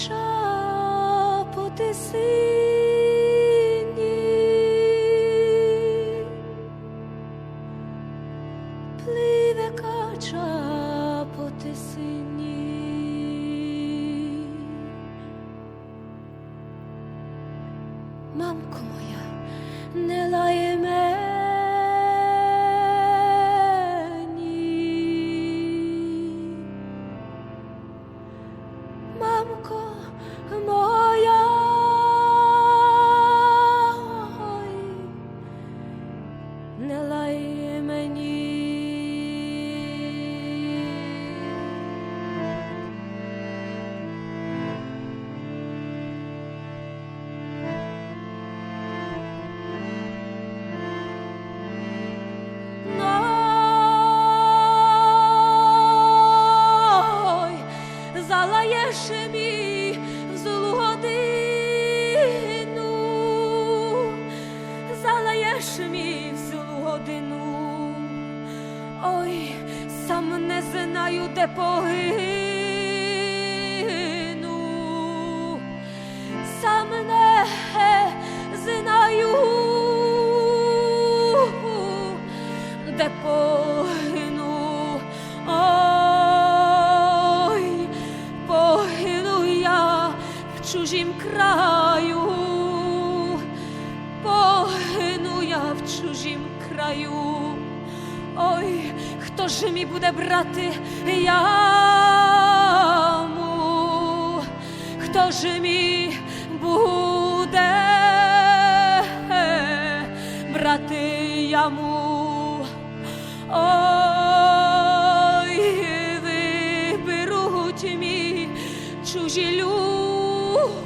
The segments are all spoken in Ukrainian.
child. ne lay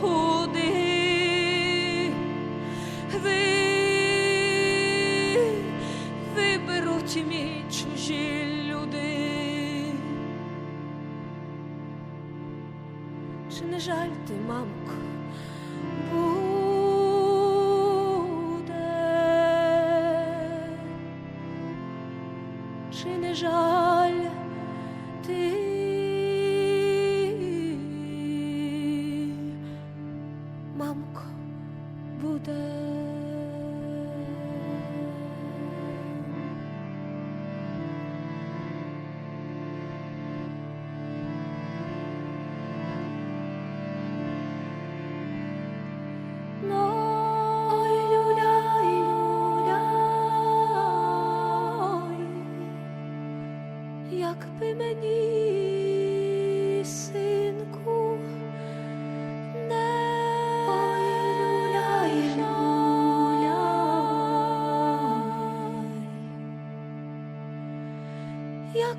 who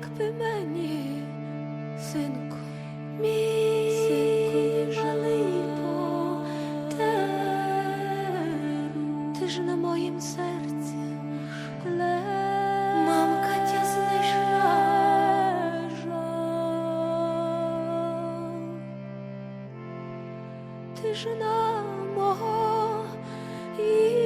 якби мені, синку, мій синку, жалий потеру, ти ж на моїм серці лежиш. Мамка тя знайшла. Ти ж на мого. І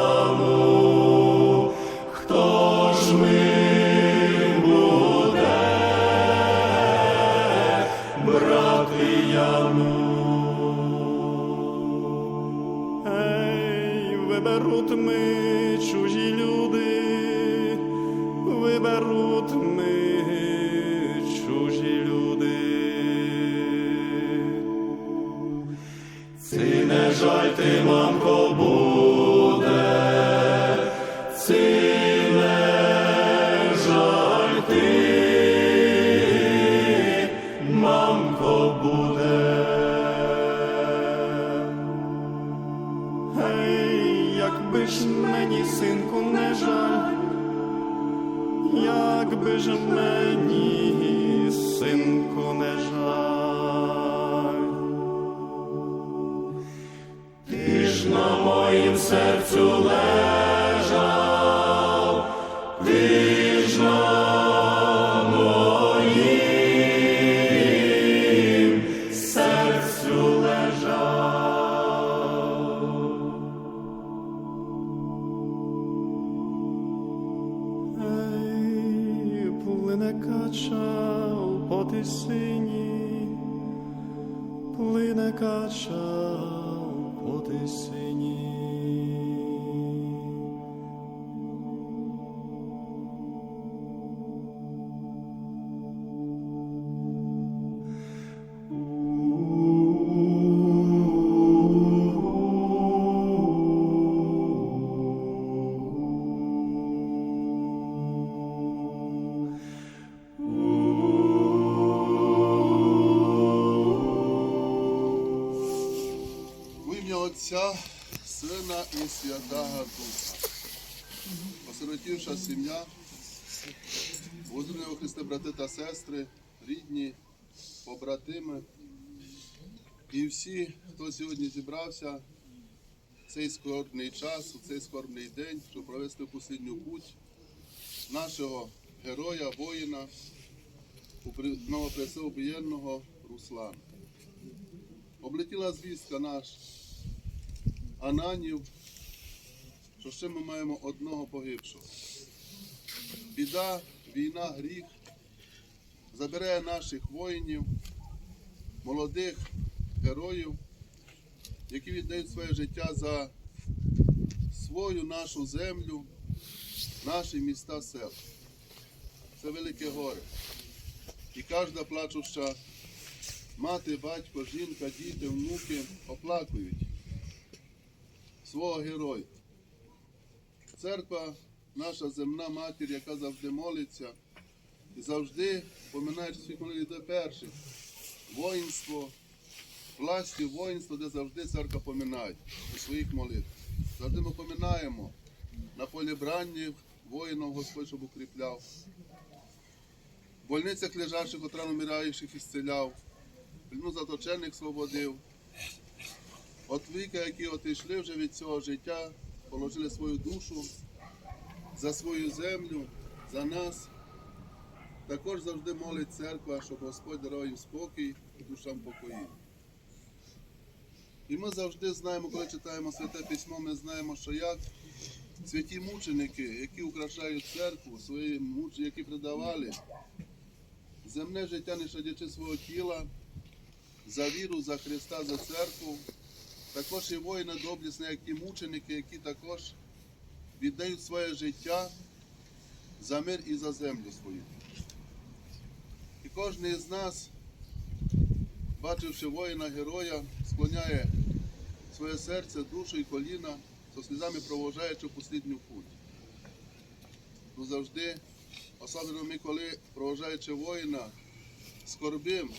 Плине кача у потисині, плине кача у потисині. Осиротівша сім'я, возлюблені у Христе, брати та сестри, рідні, побратими і всі, хто сьогодні зібрався в цей скорбний час, у цей скорбний день, щоб провести в послідню путь нашого героя, воїна, новопресоубієнного Руслана. Облетіла звістка наш Ананів, що ще ми маємо одного погибшого. Біда, війна, гріх забирає наших воїнів, молодих героїв, які віддають своє життя за свою нашу землю, наші міста села. Це велике горе. І кожна плачуща мати, батько, жінка, діти, внуки оплакують свого героя. Церква, наша земна матір, яка завжди молиться і завжди поминає молитв до перших. Воїнство, власті воїнство, де завжди церква поминає у своїх молитвах. Завжди ми поминаємо на полі бранні воїнів Господь, щоб укріпляв. В больницях лежачих, от рано ісцеляв пильну заточених свободив. От віка, які отійшли вже від цього життя, положили свою душу за свою землю, за нас. Також завжди молить церква, щоб Господь дарував їм спокій і душам покої. І ми завжди знаємо, коли читаємо святе письмо, ми знаємо, що як святі мученики, які украшають церкву, свої мучі, які придавали земне життя, не щадячи свого тіла, за віру, за Христа, за церкву. Також і воїни доблісні, як ті мученики, які також віддають своє життя за мир і за землю свою. І кожен із нас, бачивши воїна героя, склоняє своє серце, душу і коліна со слізами провожаючи послідню путь. Ну завжди, особливо ми, коли провожаючи воїна, скорбим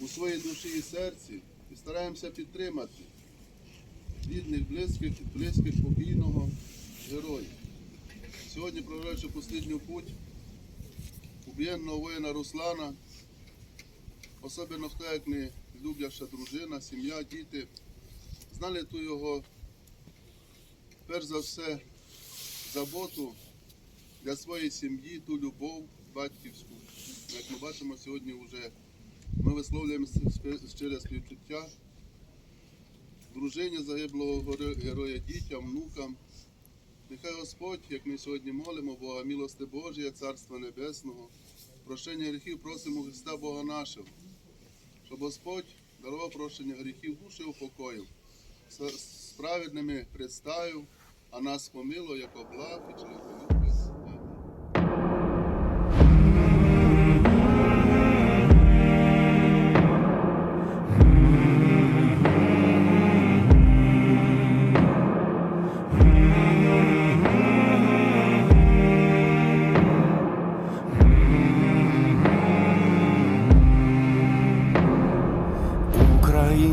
у своїй душі і серці і стараємося підтримати рідних, близьких, близьких покійного героя. Сьогодні, проводячи послідню путь, убієнного воїна Руслана, особливо хто як не любляща дружина, сім'я, діти, знали ту його, перш за все, заботу для своєї сім'ї, ту любов батьківську. Як ми бачимо сьогодні вже ми висловлюємо щире співчуття дружині загиблого героя, дітям, внукам. Нехай Господь, як ми сьогодні молимо, Бога, милости Божія, Царства Небесного, прощення гріхів просимо Христа Бога нашого, щоб Господь дарував прощення гріхів, душі упокоїв, справедними представив, а нас помило, як облав і чоловік.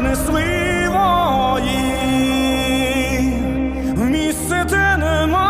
щитах несли в місце, де нема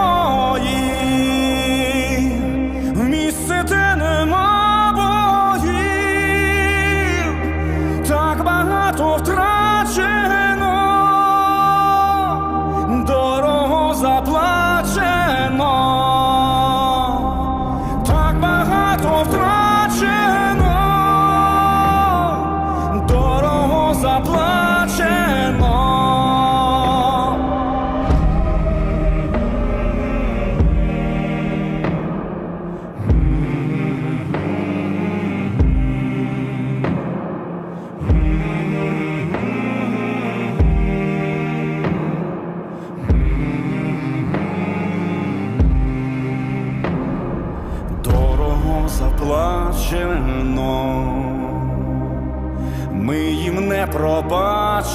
вої, в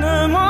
місце,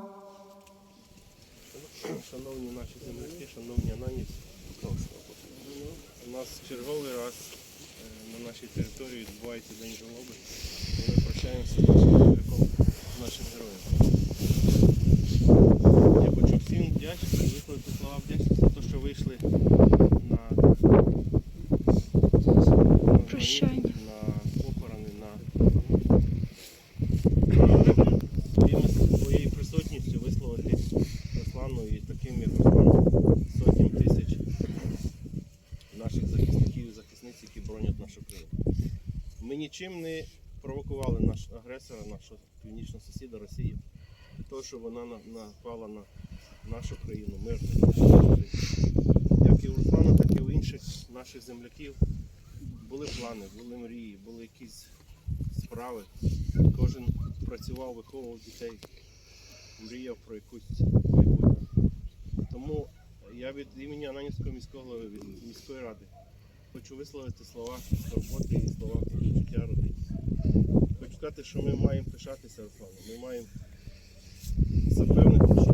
Нас черговий раз е, на нашій території відбувається День жалоби. Ми прощаємося з нашим чоловіком, з нашим героєм. Я хочу всім вдячити, викликати слова вдячності за те, що вийшли на Прощання. на похорони, на своїми- своєю присутністю висловити Руслану і таким як Руслан сотням тисяч наших захисників і захисниць, які боронять нашу країну. Ми нічим не провокували наш агресора, нашого північного сусіда Росію, того, щоб вона напала на нашу країну, мирну країну. Як і у Руслана, так і у інших наших земляків були плани, були мрії, були якісь справи. Кожен працював, виховував дітей, мріяв про якусь майбутнє. Тому я від імені Ананівського міського голови, від міської ради хочу висловити слова скорботи і слова співчуття родині. Хочу сказати, що ми маємо пишатися Русланом, ми маємо запевнити, що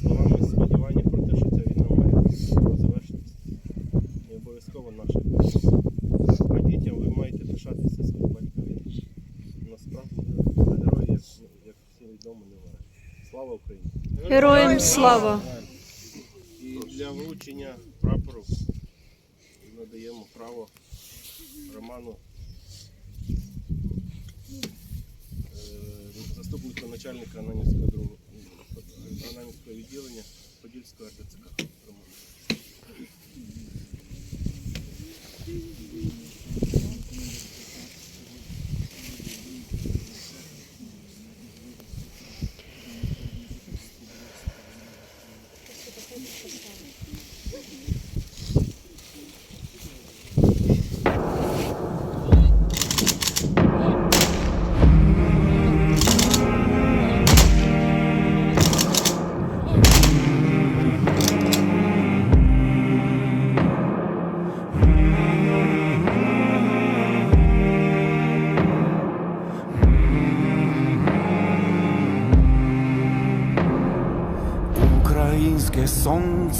словами сподівання про те, що ця війна має завершитися. І обов'язково наша. А дітям ви маєте пишатися своїм батьком. Він насправді герої, як, всім відомо, не вмирає. Слава Україні! Героям слава! І для вручення прапору надаємо право Роману, Заступника заступнику начальника Ананівського, відділення Подільського РТЦК.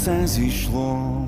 Роману. Українське сонце зійшло,